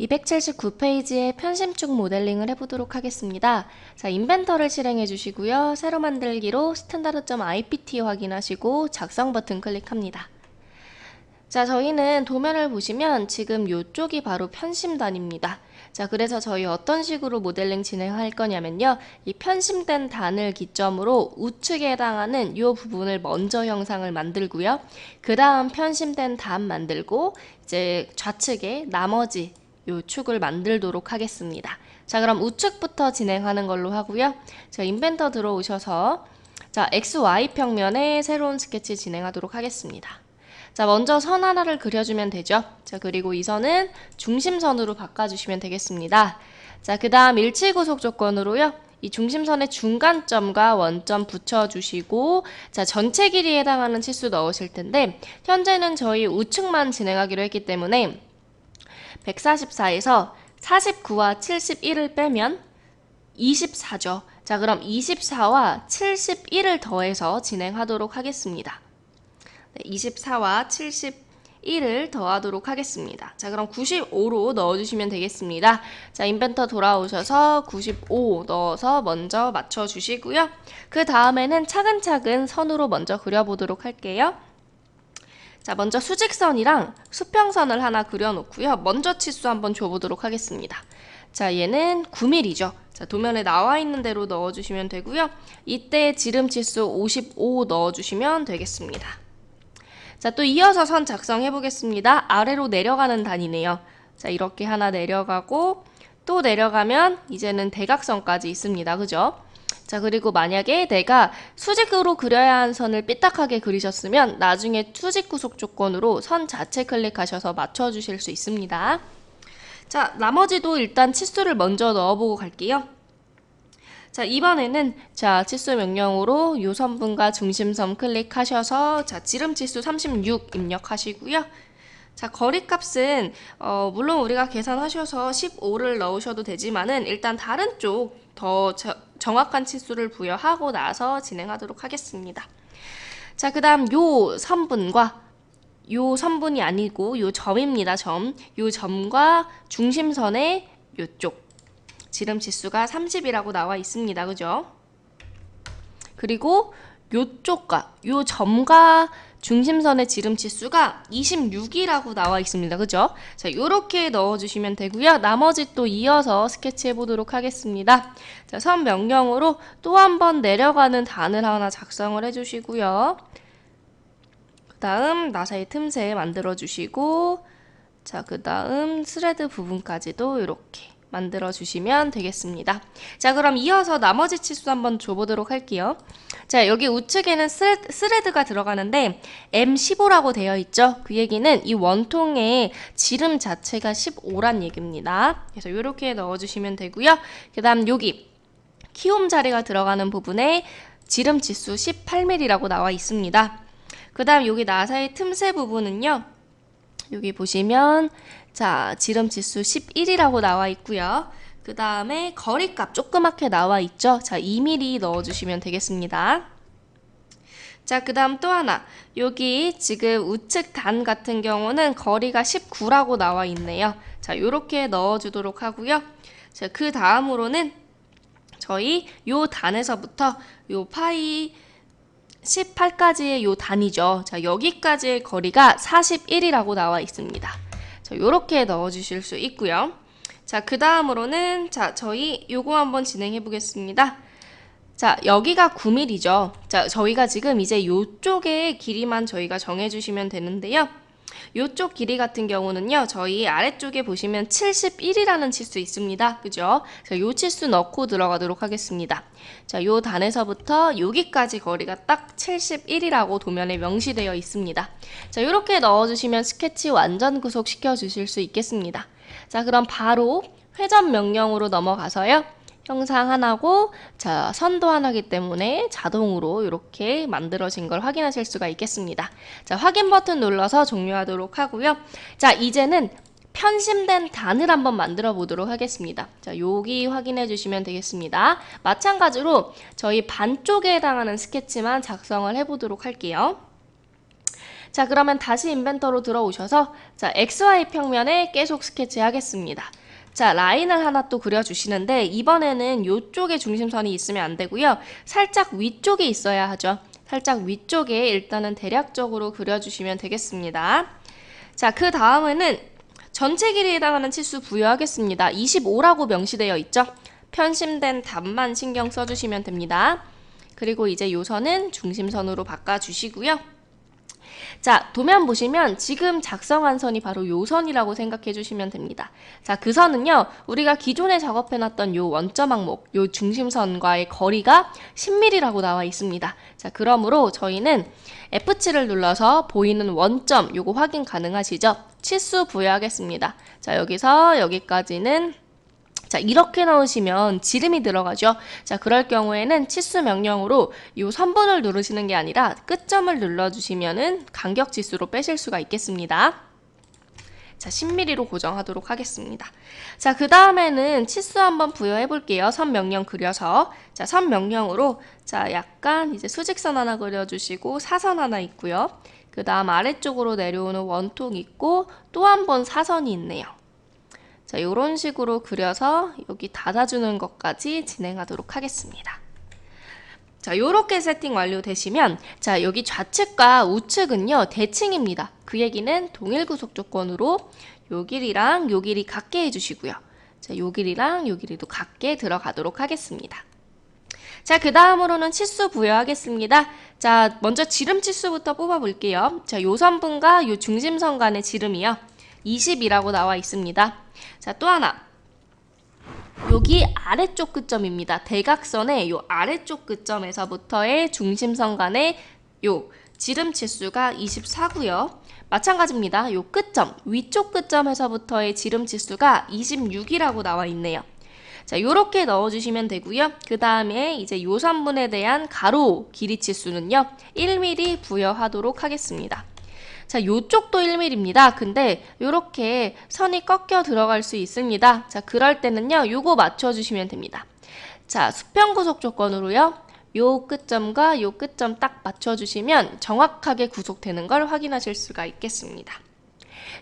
279페이지의 편심축 모델링을 해보도록 하겠습니다. 자, 인벤터를 실행해 주시고요. 새로 만들기로 standard.ipt 확인하시고 작성 버튼 클릭합니다. 자, 저희는 도면을 보시면 지금 이쪽이 바로 편심단입니다. 자, 그래서 저희 어떤 식으로 모델링 진행할 거냐면요. 이 편심된 단을 기점으로 우측에 해당하는 이 부분을 먼저 형상을 만들고요. 그 다음 편심된 단 만들고 이제 좌측에 나머지 요 축을 만들도록 하겠습니다. 자, 그럼 우측부터 진행하는 걸로 하고요. 자, 인벤터 들어오셔서 자, XY 평면에 새로운 스케치 진행하도록 하겠습니다. 자, 먼저 선 하나를 그려주면 되죠. 자, 그리고 이 선은 중심선으로 바꿔주시면 되겠습니다. 자, 그 다음 일치구속 조건으로요. 이 중심선의 중간점과 원점 붙여주시고 자 전체 길이에 해당하는 치수 넣으실 텐데 현재는 저희 우측만 진행하기로 했기 때문에 144에서 49와 71을 빼면 24죠. 자, 그럼 24와 71을 더해서 진행하도록 하겠습니다. 네, 24와 71을 더하도록 하겠습니다. 자, 그럼 95로 넣어주시면 되겠습니다. 자, 인벤터 돌아오셔서 95 넣어서 먼저 맞춰주시고요. 그 다음에는 차근차근 선으로 먼저 그려보도록 할게요. 자, 먼저 수직선이랑 수평선을 하나 그려놓고요. 먼저 치수 한번 줘보도록 하겠습니다. 자, 얘는 9mm죠. 자, 도면에 나와 있는 대로 넣어주시면 되고요. 이때 지름 치수 55 넣어주시면 되겠습니다. 자, 또 이어서 선 작성해 보겠습니다. 아래로 내려가는 단이네요. 자, 이렇게 하나 내려가고 또 내려가면 이제는 대각선까지 있습니다. 그죠? 자, 그리고 만약에 내가 수직으로 그려야 한 선을 삐딱하게 그리셨으면 나중에 수직 구속 조건으로 선 자체 클릭하셔서 맞춰주실 수 있습니다. 자, 나머지도 일단 치수를 먼저 넣어보고 갈게요. 자, 이번에는 자, 치수 명령으로 요 선분과 중심선 클릭하셔서 자, 지름 치수 36 입력하시고요. 자, 거리값은 어, 물론 우리가 계산하셔서 15를 넣으셔도 되지만은 일단 다른 쪽 더 정확한 치수를 부여하고 나서 진행하도록 하겠습니다. 자, 그 다음 요 선분과 요 선분이 아니고 요 점입니다. 점. 요 점과 중심선의 요쪽 지름 치수가 30이라고 나와 있습니다. 그죠? 그리고 요쪽과 요 점과 중심선의 지름 치 수가 26이라고 나와 있습니다. 그죠? 자, 요렇게 넣어 주시면 되고요. 나머지 또 이어서 스케치해 보도록 하겠습니다. 자, 선 명령으로 또 한 번 내려가는 단을 하나 작성을 해 주시고요. 그 다음 나사의 틈새 만들어 주시고 자, 그 다음 스레드 부분까지도 이렇게 만들어 주시면 되겠습니다. 자, 그럼 이어서 나머지 치수 한번 줘보도록 할게요. 자, 여기 우측에는 스레드, 가 들어가는데 M15라고 되어 있죠. 그 얘기는 이 원통의 지름 자체가 15란 얘기입니다. 그래서 이렇게 넣어주시면 되고요. 그 다음 여기 키움 자리가 들어가는 부분에 지름 지수 18mm라고 나와 있습니다. 그 다음 여기 나사의 틈새 부분은요. 여기 보시면 자, 지름 지수 11이라고 나와 있고요. 그 다음에 거리값 조그맣게 나와 있죠. 자, 2mm 넣어주시면 되겠습니다. 자, 그 다음 또 하나. 여기 지금 우측 단 같은 경우는 거리가 19라고 나와 있네요. 자, 요렇게 넣어주도록 하고요. 자, 그 다음으로는 저희 요 단에서부터 요 파이 18까지의 요 단이죠. 자, 여기까지의 거리가 41이라고 나와 있습니다. 자, 요렇게 넣어주실 수 있고요. 자, 그 다음으로는 자, 저희 요거 한번 진행해 보겠습니다. 자, 여기가 9mm죠. 자, 저희가 지금 이제 요쪽의 길이만 저희가 정해 주시면 되는데요. 요쪽 길이 같은 경우는요, 저희 아래쪽에 보시면 71이라는 치수 있습니다. 그죠? 자, 요 치수 넣고 들어가도록 하겠습니다. 자, 요 단에서부터 여기까지 거리가 딱 71이라고 도면에 명시되어 있습니다. 자, 이렇게 넣어주시면 스케치 완전 구속시켜 주실 수 있겠습니다. 자, 그럼 바로 회전 명령으로 넘어가서요. 형상 하나고 자 선도 하나기 때문에 자동으로 이렇게 만들어진 걸 확인하실 수가 있겠습니다. 자 확인 버튼 눌러서 종료하도록 하고요. 자 이제는 편심된 단을 한번 만들어 보도록 하겠습니다. 자, 여기 확인해 주시면 되겠습니다. 마찬가지로 저희 반쪽에 해당하는 스케치만 작성을 해 보도록 할게요. 자, 그러면 다시 인벤터로 들어오셔서 자, XY 평면에 계속 스케치 하겠습니다. 자, 라인을 하나 또 그려주시는데 이번에는 이쪽에 중심선이 있으면 안 되고요. 살짝 위쪽에 있어야 하죠. 살짝 위쪽에 일단은 대략적으로 그려주시면 되겠습니다. 자, 그 다음에는 전체 길이에 해당하는 치수 부여하겠습니다. 25라고 명시되어 있죠. 편심된 답만 신경 써주시면 됩니다. 그리고 이제 요선은 중심선으로 바꿔주시고요. 자, 도면 보시면 지금 작성한 선이 바로 요 선이라고 생각해 주시면 됩니다. 자, 그 선은요, 우리가 기존에 작업해 놨던 요 원점 항목, 요 중심선과의 거리가 10mm라고 나와 있습니다. 자, 그러므로 저희는 F7을 눌러서 보이는 원점, 요거 확인 가능하시죠? 치수 부여하겠습니다. 자, 여기서 여기까지는 자, 이렇게 넣으시면 지름이 들어가죠. 자, 그럴 경우에는 치수 명령으로 이 선분을 누르시는 게 아니라 끝점을 눌러주시면은 간격 지수로 빼실 수가 있겠습니다. 자, 10mm로 고정하도록 하겠습니다. 자, 그 다음에는 치수 한번 부여해 볼게요. 선 명령 그려서. 자, 선 명령으로 자, 약간 이제 수직선 하나 그려주시고 사선 하나 있고요. 그 다음 아래쪽으로 내려오는 원통 있고 또 한 번 사선이 있네요. 자, 이런 식으로 그려서 여기 닫아주는 것까지 진행하도록 하겠습니다. 자, 요렇게 세팅 완료되시면 자, 여기 좌측과 우측은요, 대칭입니다. 그 얘기는 동일 구속 조건으로 요 길이랑 요 길이 같게 해주시고요. 자, 요 길이랑 요 길이도 같게 들어가도록 하겠습니다. 자, 그 다음으로는 치수 부여하겠습니다. 자, 먼저 지름 치수부터 뽑아볼게요. 자, 요 선분과 요 중심선 간의 지름이요. 20이라고 나와 있습니다. 자, 또 하나. 여기 아래쪽 끝점입니다. 대각선의 요 아래쪽 끝점에서부터의 중심선 간의 요 지름 치수가 24고요. 마찬가지입니다. 요 끝점, 위쪽 끝점에서부터의 지름 치수가 26이라고 나와 있네요. 자, 요렇게 넣어주시면 되고요. 그 다음에 이제 요 선분에 대한 가로 길이 치수는요, 1mm 부여하도록 하겠습니다. 자, 요쪽도 1mm입니다. 근데 요렇게 선이 꺾여 들어갈 수 있습니다. 자, 그럴 때는요, 요거 맞춰주시면 됩니다. 자, 수평 구속 조건으로요, 요 끝점과 요 끝점 딱 맞춰주시면 정확하게 구속되는 걸 확인하실 수가 있겠습니다.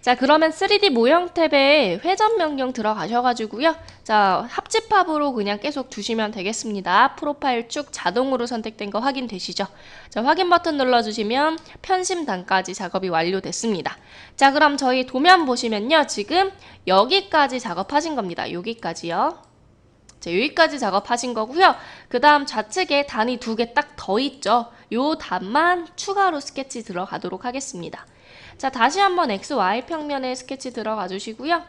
자, 그러면 3D 모형 탭에 회전 명령 들어가셔가지고요. 자, 합집합으로 그냥 계속 두시면 되겠습니다. 프로파일 쭉 자동으로 선택된 거 확인되시죠? 자, 확인 버튼 눌러주시면 편심단까지 작업이 완료됐습니다. 자, 그럼 저희 도면 보시면요. 지금 여기까지 작업하신 겁니다. 여기까지요. 자, 여기까지 작업하신 거고요. 그 다음 좌측에 단이 두 개 딱 더 있죠. 요 단만 추가로 스케치 들어가도록 하겠습니다. 자, 다시 한번 XY 평면에 스케치 들어가 주시고요.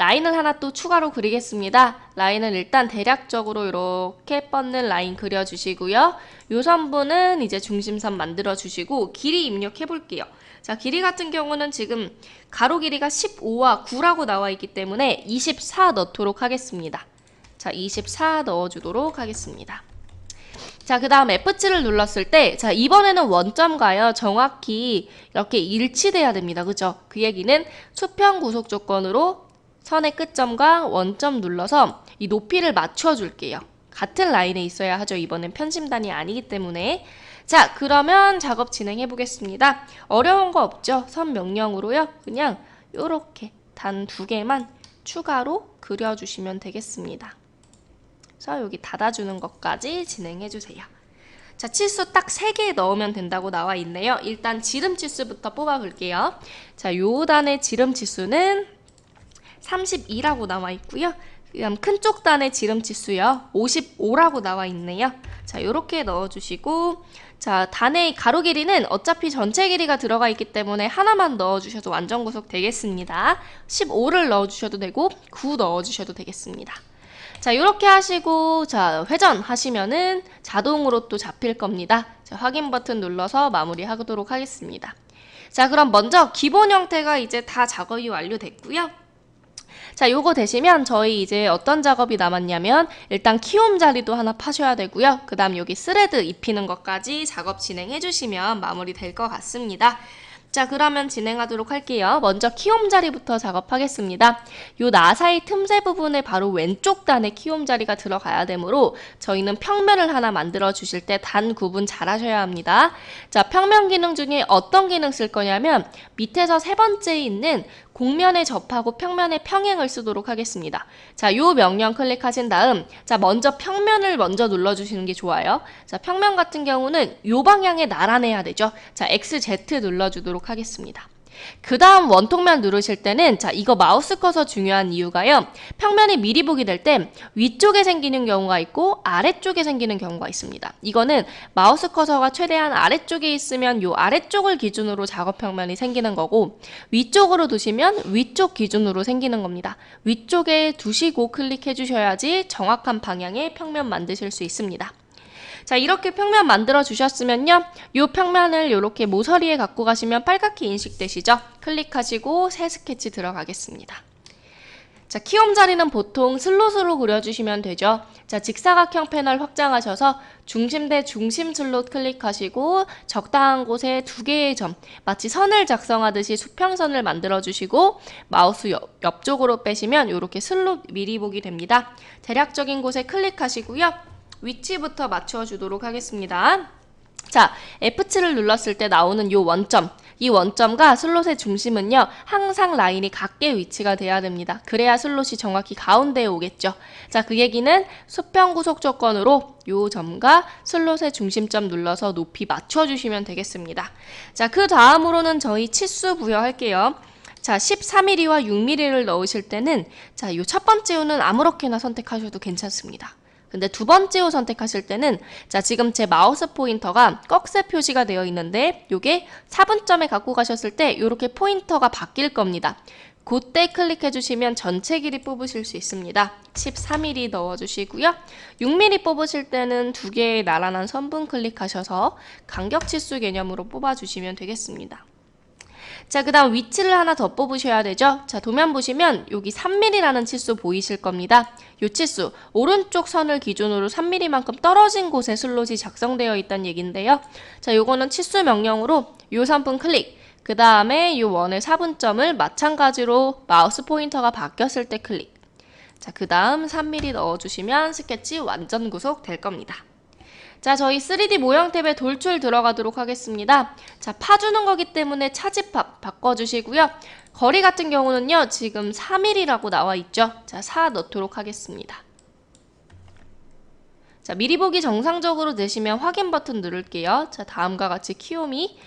라인을 하나 또 추가로 그리겠습니다. 라인은 일단 대략적으로 이렇게 뻗는 라인 그려주시고요. 요 선분은 이제 중심선 만들어주시고 길이 입력해 볼게요. 자, 길이 같은 경우는 지금 가로 길이가 15와 9라고 나와 있기 때문에 24 넣도록 하겠습니다. 자, 24 넣어주도록 하겠습니다. 자, 그 다음 F7을 눌렀을 때, 자, 이번에는 원점과요, 정확히 이렇게 일치돼야 됩니다. 그죠? 그 얘기는 수평 구속 조건으로 선의 끝점과 원점 눌러서 이 높이를 맞춰줄게요. 같은 라인에 있어야 하죠. 이번엔 편심단이 아니기 때문에. 자, 그러면 작업 진행해 보겠습니다. 어려운 거 없죠? 선 명령으로요. 그냥 요렇게 단 두 개만 추가로 그려주시면 되겠습니다. 그래서 여기 닫아주는 것까지 진행해 주세요. 자, 치수 딱 3개 넣으면 된다고 나와 있네요. 일단 지름 치수부터 뽑아 볼게요. 자, 요 단의 지름 치수는 32라고 나와 있고요. 그다음 큰쪽 단의 지름 치수요. 55라고 나와 있네요. 자, 요렇게 넣어 주시고 자, 단의 가로 길이는 어차피 전체 길이가 들어가 있기 때문에 하나만 넣어 주셔도 완전 구속 되겠습니다. 15를 넣어 주셔도 되고 9 넣어 주셔도 되겠습니다. 자, 이렇게 하시고 자, 회전 하시면은 자동으로 또 잡힐 겁니다. 자, 확인 버튼 눌러서 마무리 하도록 하겠습니다. 자, 그럼 먼저 기본 형태가 이제 다 작업이 완료됐고요. 자, 요거 되시면 저희 이제 어떤 작업이 남았냐면 일단 키움 자리도 하나 파셔야 되고요. 그 다음 여기 스레드 입히는 것까지 작업 진행해 주시면 마무리 될 것 같습니다. 자, 그러면 진행하도록 할게요. 먼저 키움 자리부터 작업하겠습니다. 요 나사의 틈새 부분에 바로 왼쪽 단에 키움 자리가 들어가야 되므로 저희는 평면을 하나 만들어 주실 때 단 구분 잘 하셔야 합니다. 자, 평면 기능 중에 어떤 기능 쓸 거냐면 밑에서 세 번째에 있는 공면에 접하고 평면에 평행을 쓰도록 하겠습니다. 자, 요 명령 클릭하신 다음 자, 먼저 평면을 먼저 눌러 주시는 게 좋아요. 자, 평면 같은 경우는 요 방향에 나란해야 되죠. 자, XZ 눌러 주도록 하겠습니다. 그 다음 원통면 누르실 때는 자 이거 마우스 커서 중요한 이유가요. 평면이 미리 보기 될 때 위쪽에 생기는 경우가 있고 아래쪽에 생기는 경우가 있습니다. 이거는 마우스 커서가 최대한 아래쪽에 있으면 요 아래쪽을 기준으로 작업 평면이 생기는 거고 위쪽으로 두시면 위쪽 기준으로 생기는 겁니다. 위쪽에 두시고 클릭해 주셔야지 정확한 방향의 평면 만드실 수 있습니다 자, 이렇게 평면 만들어 주셨으면요. 이 평면을 이렇게 모서리에 갖고 가시면 빨갛게 인식되시죠? 클릭하시고 새 스케치 들어가겠습니다. 자, 키움 자리는 보통 슬롯으로 그려주시면 되죠. 자, 직사각형 패널 확장하셔서 중심 대 중심 슬롯 클릭하시고 적당한 곳에 두 개의 점, 마치 선을 작성하듯이 수평선을 만들어 주시고 마우스 옆, 옆쪽으로 빼시면 이렇게 슬롯 미리 보기 됩니다. 대략적인 곳에 클릭하시고요. 위치부터 맞춰주도록 하겠습니다. 자, F7을 눌렀을 때 나오는 이 원점. 이 원점과 슬롯의 중심은요, 항상 라인이 같게 위치가 돼야 됩니다. 그래야 슬롯이 정확히 가운데에 오겠죠. 자, 그 얘기는 수평 구속 조건으로 이 점과 슬롯의 중심점 눌러서 높이 맞춰주시면 되겠습니다. 자, 그 다음으로는 저희 치수 부여할게요. 자, 13mm와 6mm를 넣으실 때는 자, 이첫 번째 호는 아무렇게나 선택하셔도 괜찮습니다. 근데 두 번째 호 선택하실 때는 자 지금 제 마우스 포인터가 꺽쇠 표시가 되어 있는데 요게 4분점에 갖고 가셨을 때 이렇게 포인터가 바뀔 겁니다. 그때 클릭해 주시면 전체 길이 뽑으실 수 있습니다. 13mm 넣어주시고요. 6mm 뽑으실 때는 두 개의 나란한 선분 클릭하셔서 간격 치수 개념으로 뽑아주시면 되겠습니다. 자, 그 다음 위치를 하나 더 뽑으셔야 되죠. 자, 도면 보시면 여기 3mm라는 치수 보이실 겁니다. 요 치수, 오른쪽 선을 기준으로 3mm만큼 떨어진 곳에 슬롯이 작성되어 있다는 얘기인데요. 자, 요거는 치수 명령으로 요 선분 클릭, 그 다음에 요 원의 4분점을 마찬가지로 마우스 포인터가 바뀌었을 때 클릭. 자, 그 다음 3mm 넣어주시면 스케치 완전 구속 될 겁니다. 자, 저희 3D 모형 탭에 돌출 들어가도록 하겠습니다. 자, 파주는 거기 때문에 차집합 바꿔주시고요. 거리 같은 경우는요, 지금 3mm라고 나와 있죠. 자, 4 넣도록 하겠습니다. 자, 미리 보기 정상적으로 되시면 확인 버튼 누를게요. 자, 다음과 같이 키움이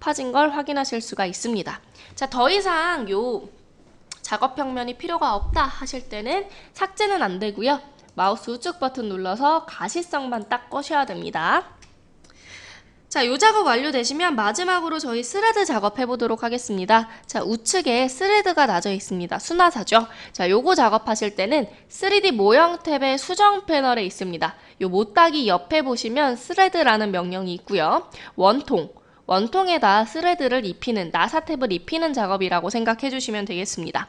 파진 걸 확인하실 수가 있습니다. 자, 더 이상 요 작업 평면이 필요가 없다 하실 때는 삭제는 안 되고요. 마우스 우측 버튼 눌러서 가시성만 딱 꺼셔야 됩니다. 자, 요 작업 완료되시면 마지막으로 저희 스레드 작업해 보도록 하겠습니다. 자, 우측에 스레드가 나져 있습니다. 순화사죠. 자, 요거 작업하실 때는 3D 모형 탭의 수정 패널에 있습니다. 요 못따기 옆에 보시면 스레드라는 명령이 있고요. 원통, 원통에다 스레드를 입히는 나사 탭을 입히는 작업이라고 생각해 주시면 되겠습니다.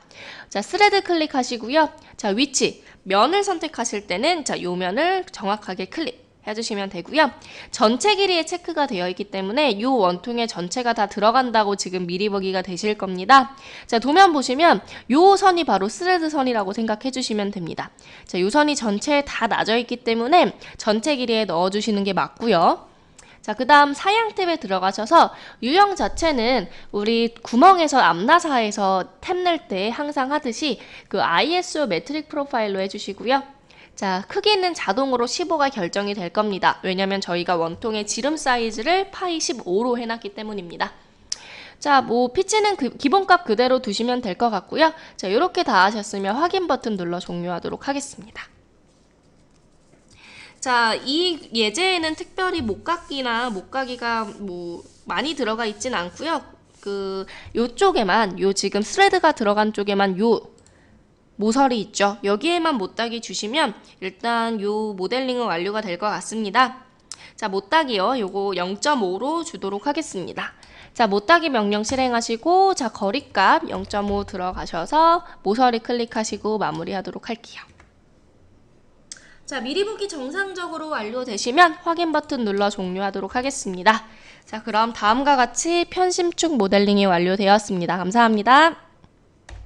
자, 스레드 클릭하시고요. 자, 위치 면을 선택하실 때는 자, 요 면을 정확하게 클릭 해주시면 되고요. 전체 길이에 체크가 되어 있기 때문에 이 원통에 전체가 다 들어간다고 지금 미리 보기가 되실 겁니다. 자, 도면 보시면 이 선이 바로 스레드 선이라고 생각해 주시면 됩니다. 자, 이 선이 전체에 다 나져 있기 때문에 전체 길이에 넣어주시는 게 맞고요. 자, 그 다음 사양 탭에 들어가셔서 유형 자체는 우리 구멍에서 앞나사에서 탭 낼 때 항상 하듯이 그 ISO 매트릭 프로파일로 해주시고요. 자, 크기는 자동으로 15가 결정이 될 겁니다. 왜냐면 저희가 원통의 지름 사이즈를 파이 15로 해놨기 때문입니다. 자, 뭐 피치는 그 기본값 그대로 두시면 될 것 같고요. 자, 이렇게 다 하셨으면 확인 버튼 눌러 종료하도록 하겠습니다. 자, 이 예제에는 특별히 목각기나 목각이가 뭐 많이 들어가 있진 않고요. 그 요쪽에만 요 지금 스레드가 들어간 쪽에만 요 모서리 있죠. 여기에만 못따기 주시면 일단 요 모델링은 완료가 될 것 같습니다. 자, 못따기요. 요거 0.5로 주도록 하겠습니다. 자, 못따기 명령 실행하시고 자, 거리값 0.5 들어가셔서 모서리 클릭하시고 마무리하도록 할게요. 자, 미리 보기 정상적으로 완료되시면 확인 버튼 눌러 종료하도록 하겠습니다. 자, 그럼 다음과 같이 편심축 모델링이 완료되었습니다. 감사합니다.